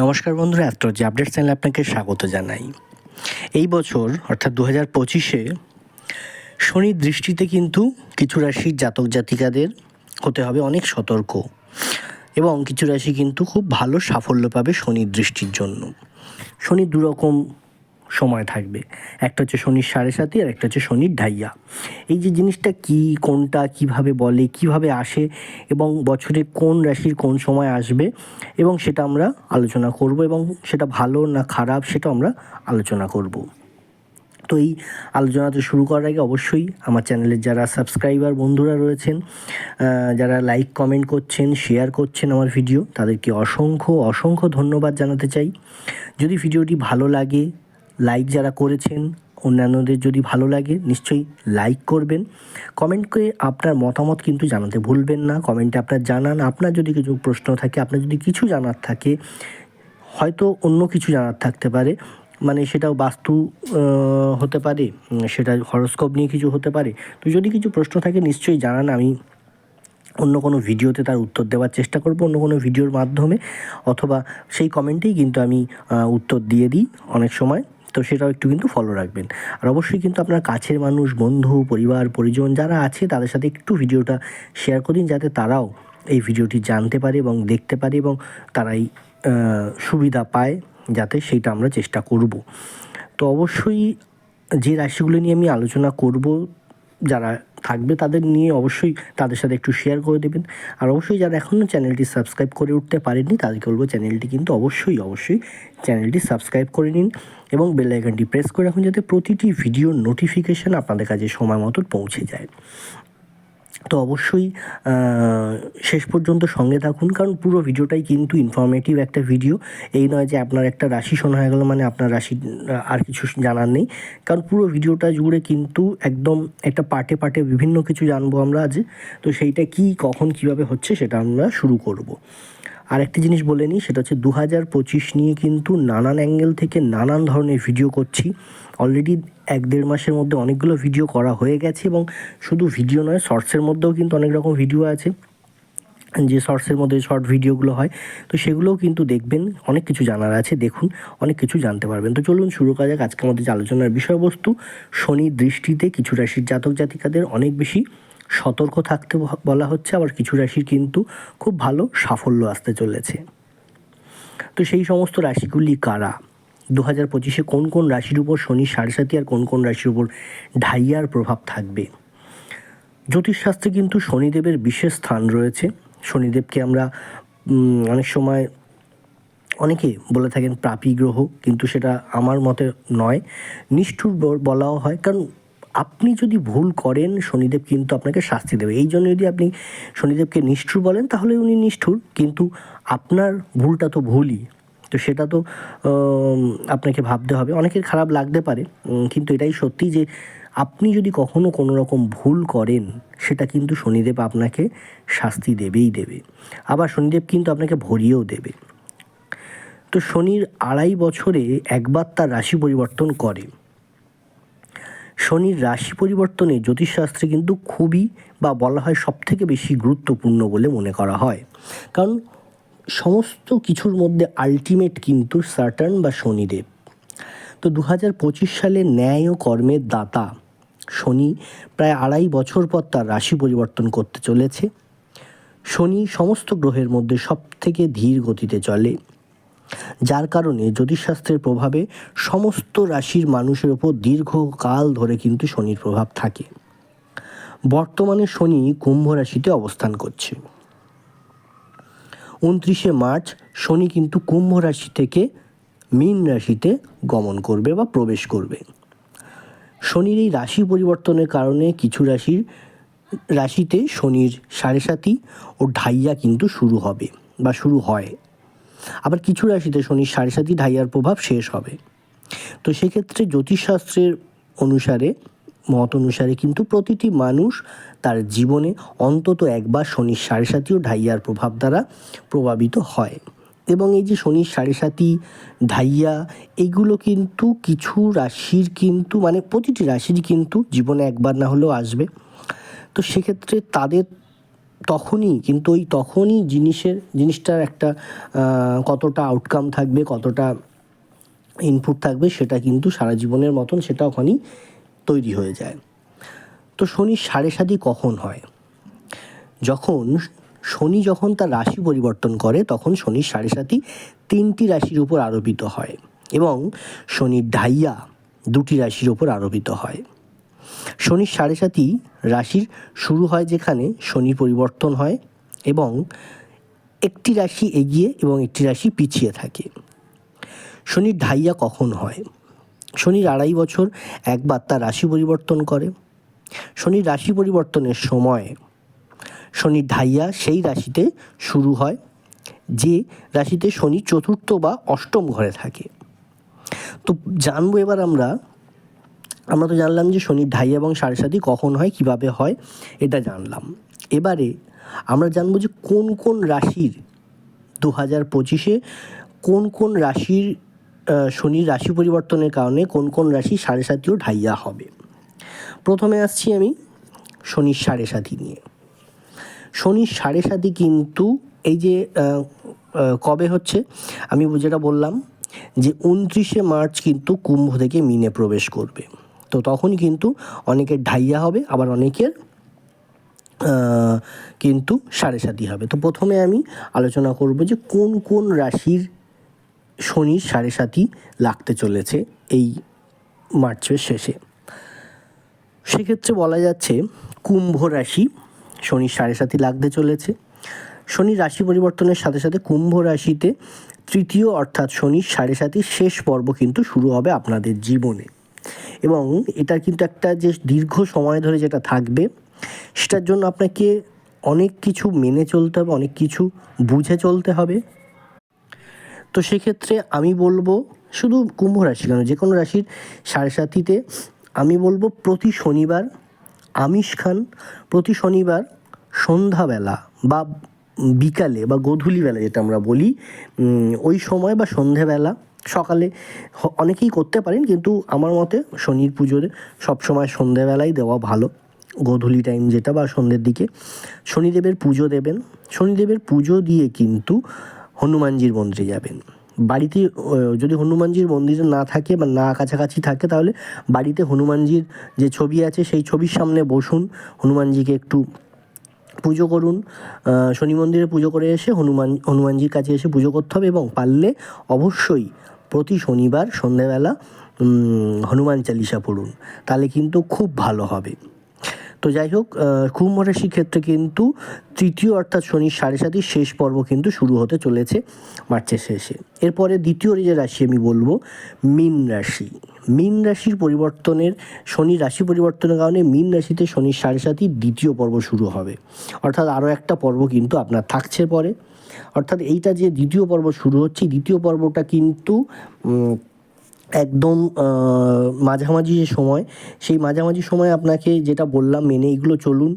নমস্কার বন্ধুরা astrology update চ্যানেলে আপনাকে স্বাগত জানাই। এই বছর, অর্থাৎ দু হাজার পঁচিশে শনির দৃষ্টিতে কিন্তু কিছু রাশির জাতক জাতিকাদের হতে হবে অনেক সতর্ক এবং কিছু রাশি কিন্তু খুব ভালো সাফল্য পাবে শনির দৃষ্টির জন্য। শনি দুরকম সময় থাকবে। একটা হচ্ছে শনির সাড়ে সাতি আর একটা হচ্ছে শনির ঢাইয়া। এই যে জিনিসটা কি, কোনটা, কীভাবে বলে, কীভাবে আসে এবং বছরে কোন রাশির কোন সময় আসবে এবং সেটা আমরা আলোচনা করব এবং সেটা ভালো না খারাপ সেটা আমরা আলোচনা করব। তো এই আলোচনাতে শুরু করার আগে অবশ্যই আমার চ্যানেলের যারা সাবস্ক্রাইবার বন্ধুরা রয়েছেন যারা লাইক, কমেন্ট করছেন, শেয়ার করছেন আমার ভিডিও, তাদেরকে অসংখ্য অসংখ্য ধন্যবাদ জানাতে চাই। যদি ভিডিওটি ভালো লাগে লাইক যারা করেছেন, অন্যান্যদের যদি ভালো লাগে, নিশ্চয়ই লাইক করবেন। কমেন্ট করে আপনার মতামত কিন্তু জানাতে ভুলবেন না। কমেন্টে আপনার জানান, আপনার যদি কিছু প্রশ্ন থাকে, আপনার যদি কিছু জানার থাকে, হয়তো অন্য কিছু জানার থাকতে পারে। মানে সেটাও বাস্তু হতে পারে সেটা হরস্কোপ নিয়ে কিছু হতে পারে। তো যদি কিছু প্রশ্ন থাকে, নিশ্চয়ই জানান। আমি অন্য কোনো ভিডিওতে তার উত্তর দেওয়ার চেষ্টা করব, অন্য কোনো ভিডিওর মাধ্যমে। অথবা সেই কমেন্টেই কিন্তু আমি উত্তর দিয়ে দিই অনেক সময়। তো সেটাও একটু কিন্তু ফলো রাখবেন। আর অবশ্যই কিন্তু আপনার কাছের মানুষ, বন্ধু, পরিবার, পরিজন যারা আছে, তাদের সাথে একটু ভিডিওটা শেয়ার করুন যাতে তারাও এই ভিডিওটি জানতে পারে এবং দেখতে পারে এবং তারাই সুবিধা পায় যাতে সেটা আমরা চেষ্টা করব। তো অবশ্যই যে রাশিগুলো নিয়ে আমি আলোচনা করব, যারা থাকবে তাদের নিয়ে অবশ্যই তাদের সাথে একটু শেয়ার করে দেবেন। আর অবশ্যই যারা এখনও চ্যানেলটি সাবস্ক্রাইব করে উঠতে পারেননি, তাদেরকে বলব চ্যানেলটি কিন্তু অবশ্যই অবশ্যই চ্যানেলটি সাবস্ক্রাইব করে নিন এবং বেল আইকনটি প্রেস করে রাখুন যাতে প্রতিটি ভিডিওর নোটিফিকেশান আপনাদের কাছে সময় মতো পৌঁছে যায়। তো অবশ্যই শেষ পর্যন্ত সঙ্গে থাকুন, কারণ পুরো ভিডিওটাই কিন্তু ইনফরমেটিভ একটা ভিডিও এই নয় যে আপনার একটা রাশি শোনা হয়ে গেলো মানে আপনার রাশি আর কিছু জানার নেই। কারণ পুরো ভিডিওটা জুড়ে কিন্তু একদম একটা পার্টে পার্টে বিভিন্ন কিছু জানব আমরা আজ। তো সেইটা কি, কখন, কীভাবে হচ্ছে সেটা আমরা শুরু করব। আর একটি জিনিস বলে নিই, সেটা হচ্ছে দু হাজার পঁচিশ নিয়ে কিন্তু নানান অ্যাঙ্গেল থেকে নানান ধরনের ভিডিও করছি। অলরেডি এক দেড় মাসের মধ্যে অনেকগুলো ভিডিও করা হয়ে গেছে এবং শুধু ভিডিও নয়, শর্টসের মধ্যেও কিন্তু অনেক রকম ভিডিও আছে। যে শর্টসের মধ্যে শর্ট ভিডিওগুলো হয়, তো সেগুলোও কিন্তু দেখবেন, অনেক কিছু জানার আছে, দেখুন, অনেক কিছু জানতে পারবেন। তো চলুন শুরু করা যাক আজকে আমাদের যে আলোচনার বিষয়বস্তু। শনির দৃষ্টিতে কিছু রাশির জাতক জাতিকাদের অনেক বেশি সতর্ক থাকতে বলা হচ্ছে, আবার কিছু রাশির কিন্তু খুব ভালো সাফল্য আসতে চলেছে। তো সেই সমস্ত রাশিগুলি কারা? দু হাজার পঁচিশে কোন কোন রাশির উপর শনি, সাড়ে আর কোন কোন রাশির উপর ঢাইয়ার প্রভাব থাকবে? জ্যোতিষশাস্ত্রে কিন্তু শনিদেবের বিশেষ স্থান রয়েছে। শনিদেবকে আমরা অনেক সময় অনেকে বলে থাকেন প্রাপী গ্রহ, কিন্তু সেটা আমার মতে নয়। নিষ্ঠুর বলাও হয়, কারণ আপনি যদি ভুল করেন, শনিদেব কিন্তু আপনাকে শাস্তি দেবে। এই জন্য যদি আপনি শনিদেবকে নিষ্ঠুর বলেন, তাহলে উনি নিষ্ঠুর। কিন্তু আপনার ভুলটা তো ভুলই। তো সেটা তো আপনাকে ভাবতে হবে। অনেকের খারাপ লাগতে পারে কিন্তু এটাই সত্যি যে আপনি যদি কখনো কোনো রকম ভুল করেন, সেটা কিন্তু শনিদেব আপনাকে শাস্তি দেবেই দেবে। আবার শনিদেব কিন্তু আপনাকে ভরিয়েও দেবে। তো শনির আড়াই বছরে একবার তার রাশি পরিবর্তন করে। শনির রাশি পরিবর্তনে জ্যোতিষশাস্ত্রে কিন্তু খুবই বা বলা হয় সব থেকে বেশি গুরুত্বপূর্ণ বলে মনে করা হয়। কারণ সমস্ত কিছুর মধ্যে আলটিমেট কিন্তু সার্টার্ন বা শনিদেব। তো দু হাজার পঁচিশ সালে ন্যায় ও কর্মের দাতা শনি প্রায় আড়াই বছর পর তার রাশি পরিবর্তন করতে চলেছে। শনি সমস্ত গ্রহের মধ্যে সব থেকে ধীর গতিতে চলে। যার কারণে জ্যোতিষশাস্ত্রের প্রভাবে সমস্ত রাশির মানুষের ওপর দীর্ঘকাল ধরে কিন্তু শনির প্রভাব থাকে। বর্তমানে শনি কুম্ভ রাশিতে অবস্থান করছে। উনত্রিশে মার্চ, শনি কিন্তু কুম্ভ রাশি থেকে মীন রাশিতে গমন করবে বা প্রবেশ করবে। শনির এই রাশি পরিবর্তনের কারণে কিছু রাশির রাশিতে শনির সাড়ে সাতি ও ঢাইয়া কিন্তু শুরু হবে বা শুরু হয়। আবার কিছু রাশিতে শনির সাড়ে সাতি ঢাইয়ার প্রভাব শেষ হবে। তো সেক্ষেত্রে জ্যোতিষশাস্ত্রের অনুসারে, মত অনুসারে কিন্তু প্রতিটি মানুষ তার জীবনে অন্তত একবার শনির সাড়ে সাতি ও ঢাইয়ার প্রভাব দ্বারা প্রভাবিত হয়। এবং এই যে শনির সাড়ে সাতি ঢাইয়া, এগুলো কিন্তু কিছু রাশির কিন্তু মানে প্রতিটি রাশির কিন্তু জীবনে একবার না হলেও আসবে। তো সেক্ষেত্রে তাদের তখনই, কিন্তু ওই তখনই জিনিসের, জিনিসটার একটা কতটা আউটকাম থাকবে, কতটা ইনপুট থাকবে, সেটা কিন্তু সারা জীবনের মতন সেটা ওখানেই তৈরি হয়ে যায়। তো শনির সাড়ে সাতি কখন হয়? যখন শনি যখন তার রাশি পরিবর্তন করে, তখন শনির সাড়ে সাতি তিনটি রাশির উপর আরোপিত হয় এবং শনির ঢাইয়া দুটি রাশির উপর আরোপিত হয়। শনির সাড়ে সাতই রাশির শুরু হয় যেখানে শনি পরিবর্তন হয় এবং একটি রাশি এগিয়ে এবং একটি রাশি পিছিয়ে থাকে। শনির ঢাইয়া কখন হয়? শনির আড়াই বছর একবার তার রাশি পরিবর্তন করে। শনির রাশি পরিবর্তনের সময় শনির ঢাইয়া সেই রাশিতে শুরু হয়, যে রাশিতে শনি চতুর্থ বা অষ্টম ঘরে থাকে। তো জানব এবার আমরা আমরা তো জানলাম যে শনির ঢাইয়া এবং সাড়ে সাতি কখন হয়, কীভাবে হয়, এটা জানলাম। এবারে আমরা জানব যে কোন কোন রাশির দু হাজার পঁচিশে কোন কোন রাশির শনির রাশি পরিবর্তনের কারণে কোন কোন রাশি সাড়ে সাতিও ঢাইয়া হবে। প্রথমে আসছি আমি শনির সাড়ে সাতি নিয়ে। শনির সাড়ে সাতি কিন্তু এই যে কবে হচ্ছে? আমি যেটা বললাম যে উনত্রিশে মার্চ কিন্তু কুম্ভ থেকে মিনে প্রবেশ করবে। তো তখন কিন্তু অনেকের ঢাইয়া হবে, আবার অনেকের কিন্তু সাড়ে সাতি হবে। তো প্রথমে আমি আলোচনা করব যে কোন কোন রাশির শনির সাড়ে সাতি লাগতে চলেছে এই মার্চের শেষে। সেক্ষেত্রে বলা যাচ্ছে কুম্ভ রাশি শনির সাড়ে সাতি লাগতে চলেছে। শনি রাশি পরিবর্তনের সাথে সাথে কুম্ভ রাশিতে তৃতীয় অর্থাৎ শনির সাড়ে সাতির শেষ পর্ব কিন্তু শুরু হবে আপনাদের জীবনে। এবং এটা কিন্তু একটা যে দীর্ঘ সময় ধরে যেটা থাকবে, সেটার জন্য আপনাকে অনেক কিছু মেনে চলতে হবে, অনেক কিছু বুঝে চলতে হবে। তো সেক্ষেত্রে আমি বলব, শুধু কুম্ভ রাশি কেন, যে কোনো রাশির সাড়ে সাতিতে আমি বলব প্রতি শনিবার আমিষ খান, প্রতি শনিবার সন্ধ্যাবেলা বা বিকালে বা গধূলিবেলা যেটা আমরা বলি ওই সময় বা সন্ধেবেলা সকালে অনেকেই করতে পারেন, কিন্তু আমার মতে শনির পুজোর সবসময় সন্ধেবেলাই দেওয়া ভালো। গোধূলি টাইম যেটা বা সন্ধ্যের দিকে শনিদেবের পুজো দেবেন। শনিদেবের পুজো দিয়ে কিন্তু হনুমানজির মন্দিরে যাবেন। বাড়িতে যদি হনুমানজির মন্দিরে না থাকে বা না কাছাকাছি থাকে, তাহলে বাড়িতে হনুমানজির যে ছবি আছে, সেই ছবির সামনে বসুন। হনুমানজিকে একটু পুজো করুন। শনি মন্দিরে পুজো করে এসে হনুমান, হনুমানজির কাছে এসে পুজো করতে হবে এবং পারলে অবশ্যই প্রতি শনিবার সন্ধেবেলা হনুমান চালিসা পড়ুন। তাহলে কিন্তু খুব ভালো হবে। তো যাই হোক কুম্ভ রাশির ক্ষেত্রে কিন্তু তৃতীয় অর্থাৎ শনির সাড়ে সাতির শেষ পর্ব কিন্তু শুরু হতে চলেছে মার্চের শেষে। এরপরে দ্বিতীয় যে রাশি আমি বলব, মীন রাশি। মীন রাশির পরিবর্তনের শনি রাশি পরিবর্তনের কারণে মীন রাশিতে শনির সাড়ে সাতির দ্বিতীয় পর্ব শুরু হবে। অর্থাৎ আরও একটা পর্ব কিন্তু আপনার থাকছে পরে। অর্থাৎ এইটা যে দ্বিতীয় পর্ব শুরু হচ্ছে দ্বিতীয় পর্বটা কিন্তু একদম মাঝামাঝি যে সময়, সেই মাঝামাঝি সময় আপনাকে যেটা বললাম মেনে এগুলো চলুন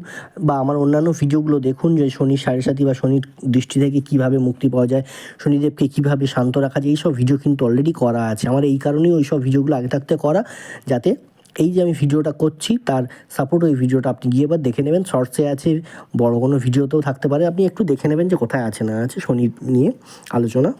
বা আমার অন্যান্য ভিডিওগুলো দেখুন যে শনির সাড়ে সাতি বা শনির দৃষ্টি থেকে কীভাবে মুক্তি পাওয়া যায়, শনিদেবকে কীভাবে শান্ত রাখা যায়, এইসব ভিডিও কিন্তু অলরেডি করা আছে। আমার এই কারণেই ওই সব ভিডিওগুলো আগে থাকতে করা, যাতে এই যে আমি ভিডিওটা করছি, তার সাপোর্ট ওই ভিডিওটা আপনি গিয়ে এবার দেখে নেবেন। শর্টসে আছে, বড় কোনো ভিডিওতেও থাকতে পারে। আপনি একটু দেখে নেবেন যে কোথায় আছে, না আছে, শনি নিয়ে আলোচনা।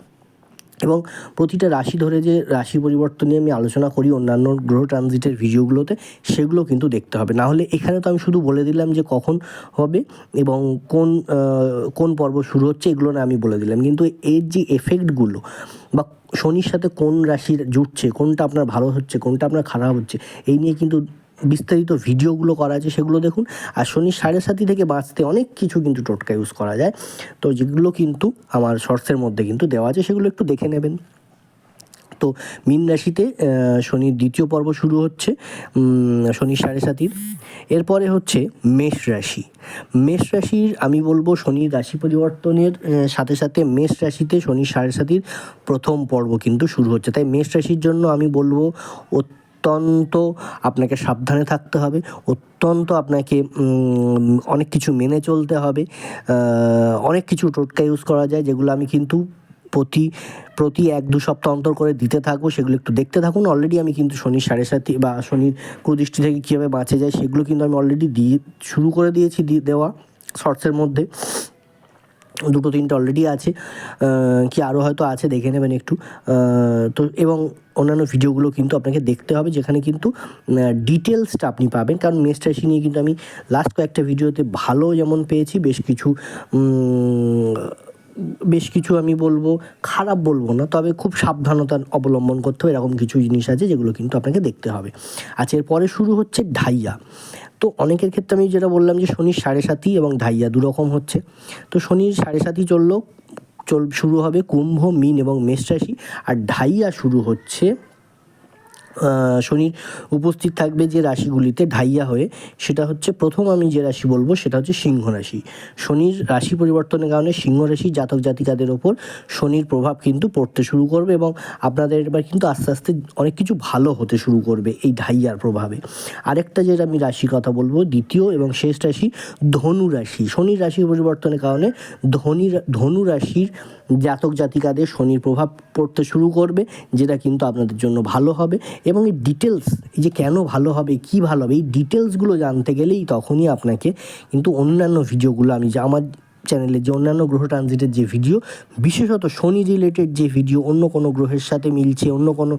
এবং প্রতিটা রাশি ধরে যে রাশি পরিবর্তন নিয়ে আমি আলোচনা করি অন্যান্য গ্রহ ট্রানজিটের ভিডিওগুলোতে, সেগুলো কিন্তু দেখতে হবে। না হলে এখানে তো আমি শুধু বলে দিলাম যে কখন হবে এবং কোন কোন পর্ব শুরু হচ্ছে এগুলো না আমি বলে দিলাম। কিন্তু এর যে এফেক্টগুলো বা শনির সাথে কোন রাশির জুটছে, কোনটা আপনার ভালো হচ্ছে, কোনটা আপনার খারাপ হচ্ছে, এই নিয়ে কিন্তু বিস্তারিত ভিডিওগুলো করা আছে, সেগুলো দেখুন। আর শনির সাড়ে সাতি থেকে বাঁচতে অনেক কিছু কিন্তু টোটকা ইউজ করা যায়। তো যেগুলো কিন্তু আমার শর্টসের মধ্যে কিন্তু দেওয়া আছে, সেগুলো একটু দেখে নেবেন। তো মীন রাশিতে শনির দ্বিতীয় পর্ব শুরু হচ্ছে শনির সাড়ে সাতির। এরপরে হচ্ছে মেষ রাশি। মেষ রাশির, আমি বলব শনির রাশি পরিবর্তনের সাথে সাথে মেষ রাশিতে শনির সাড়ে সাতির প্রথম পর্ব কিন্তু শুরু হচ্ছে। তাই মেষ রাশির জন্য আমি বলব অত্যন্ত আপনাকে সাবধানে থাকতে হবে, অত্যন্ত আপনাকে অনেক কিছু মেনে চলতে হবে অনেক কিছু টোটকা ইউজ করা যায় যেগুলো আমি কিন্তু প্রতি প্রতি এক দু সপ্তাহ অন্তর করে দিতে থাকব, সেগুলো একটু দেখতে থাকুন। অলরেডি আমি কিন্তু শনির সাড়ে সাথে বা শনির কুদৃষ্টি থেকে কীভাবে বাঁচে যায় সেগুলো কিন্তু আমি অলরেডি দিয়ে, শুরু করে দিয়েছি দিয়ে দেওয়া শর্টসের মধ্যে। দুটো তিনটে অলরেডি আছে কি আরও হয়তো আছে দেখে নেবেন একটু তো এবং অন্যান্য ভিডিওগুলো কিন্তু আপনাকে দেখতে হবে, যেখানে কিন্তু ডিটেলসটা আপনি পাবেন। কারণ মেষ রাশি নিয়ে কিন্তু আমি লাস্ট কয়েকটা ভিডিওতে ভালো যেমন পেয়েছি, বেশ কিছু বেশ কিছু আমি বলব, খারাপ বলব না, তবে খুব সাবধানতা অবলম্বন করতে হবে, এরকম কিছু জিনিস আছে যেগুলো কিন্তু আপনাকে দেখতে হবে। আচ্ছা এরপরে শুরু হচ্ছে ঢাইয়া। তো অনেকের ক্ষেত্রে আমি যেটা বললাম যে শনির সাড়ে সাতি এবং ঢাইয়া দুরকম হচ্ছে। তো শনির সাড়ে সাতি চলল চল শুরু হবে কুম্ভ মিন এবং মেষ রাশি আর ঢাইয়া শুরু হচ্ছে শনির উপস্থিত থাকবে যে রাশিগুলিতে ঢাইয়া হয়ে, সেটা হচ্ছে প্রথম আমি যে রাশি বলব সেটা হচ্ছে সিংহ রাশি। শনির রাশি পরিবর্তনের কারণে সিংহ রাশি জাতক জাতিকাদের ওপর শনির প্রভাব কিন্তু পড়তে শুরু করবে এবং আপনাদের এবার কিন্তু আস্তে আস্তে অনেক কিছু ভালো হতে শুরু করবে এই ঢাইয়ার প্রভাবে। আরেকটা যেটা আমি রাশির কথা বলব, দ্বিতীয় এবং শেষ রাশি ধনু রাশি। শনির রাশি পরিবর্তনের কারণে ধনী ধনু রাশির জাতক জাতিকাদের শনির প্রভাব পড়তে শুরু করবে, যেটা কিন্তু আপনাদের জন্য ভালো হবে। এবং এই ডিটেলস এই যে কেন ভালো হবে, কি ভালো হবে, এই ডিটেলসগুলো জানতে গেলেই তখনই আপনাকে কিন্তু অন্যান্য ভিডিওগুলো আমি যে আমার চ্যানেলে যে অন্যান্য গ্রহ ট্রানজিটের যে ভিডিও বিশেষত শনি রিলেটেড যে ভিডিও অন্য কোনো গ্রহের সাথে মিলছে, অন্য কোনো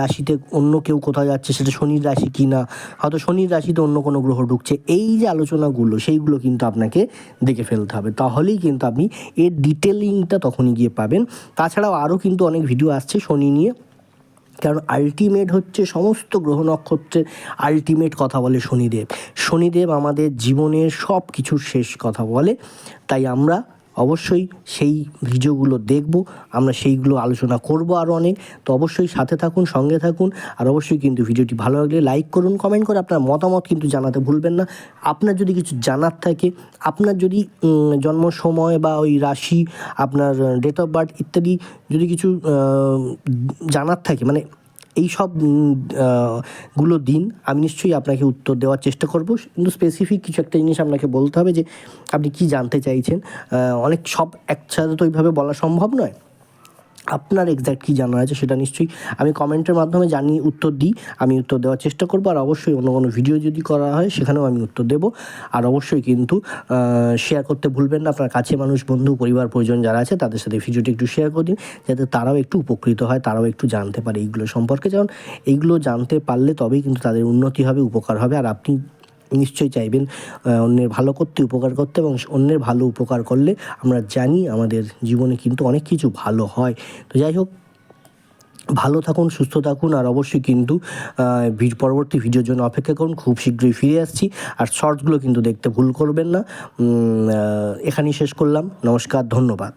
রাশিতে অন্য কেউ কোথাও যাচ্ছে, সেটা শনির রাশি কি না হয়তো শনির রাশিতে অন্য কোনো গ্রহ ঢুকছে, এই যে আলোচনাগুলো, সেইগুলো কিন্তু আপনাকে দেখে ফেলতে হবে। তাহলেই কিন্তু আপনি এর ডিটেলিংটা তখনই গিয়ে পাবেন। তাছাড়াও আরও কিন্তু অনেক ভিডিও আসছে শনি নিয়ে। কারণ আলটিমেট হচ্ছে সমস্ত গ্রহ নক্ষত্রের আলটিমেট কথা বলে শনিদেব। শনিদেব আমাদের জীবনের সব কিছুর শেষ কথা বলে। তাই আমরা অবশ্যই সেই ভিডিওগুলো দেখব, আমরা সেইগুলো আলোচনা করব আরও অনেক। তো অবশ্যই সাথে থাকুন, সঙ্গে থাকুন, আর অবশ্যই কিন্তু ভিডিওটি ভালো লাগলে লাইক করুন, কমেন্ট করে আপনার মতামত কিন্তু জানাতে ভুলবেন না। আপনার যদি কিছু জানার থাকে, আপনার যদি জন্ম সময় বা ওই রাশি, আপনার ডেট অফ বার্থ ইত্যাদি যদি কিছু জানার থাকে মানে এই সবগুলো দিন। আমি নিশ্চয়ই আপনাকে উত্তর দেওয়ার চেষ্টা করব। কিন্তু স্পেসিফিক কিছু একটা জিনিস আপনাকে বলতে হবে যে, আপনি কি জানতে চাইছেন? অনেক সব একসাথে তো ওইভাবে বলা সম্ভব নয়। আপনার এক্স্যাক্ট কী জানার আছে সেটা নিশ্চয়ই আমি কমেন্টের মাধ্যমে জানি উত্তর দিই। আমি উত্তর দেওয়ার চেষ্টা করব আর অবশ্যই অন্য কোনো ভিডিও যদি করা হয় সেখানেও আমি উত্তর দেবো। আর অবশ্যই কিন্তু শেয়ার করতে ভুলবেন না। আপনার কাছে মানুষ, বন্ধু, পরিবার পরিজন যারা আছে তাদের সাথে ভিডিওটি একটু শেয়ার করে দিন। যাতে তারাও একটু উপকৃত হয়, তারাও একটু জানতে পারে এইগুলো সম্পর্কে। যেমন এইগুলো জানতে পারলে তবেই কিন্তু তাদের উন্নতি হবে, উপকার হবে। আর আপনি নিশ্চয়ই চাইবেন অন্যের ভালো করতে, উপকার করতে এবং অন্যের ভালো উপকার করলে আমরা জানি আমাদের জীবনে কিন্তু অনেক কিছু ভালো হয়। তো যাই হোক, ভালো থাকুন, সুস্থ থাকুন আর অবশ্যই কিন্তু পরবর্তী ভিডিওর জন্য অপেক্ষা করুন, খুব শীঘ্রই ফিরে আসছি। আর শর্টসগুলো কিন্তু দেখতে ভুল করবেন না। এখানেই শেষ করলাম। নমস্কার, ধন্যবাদ।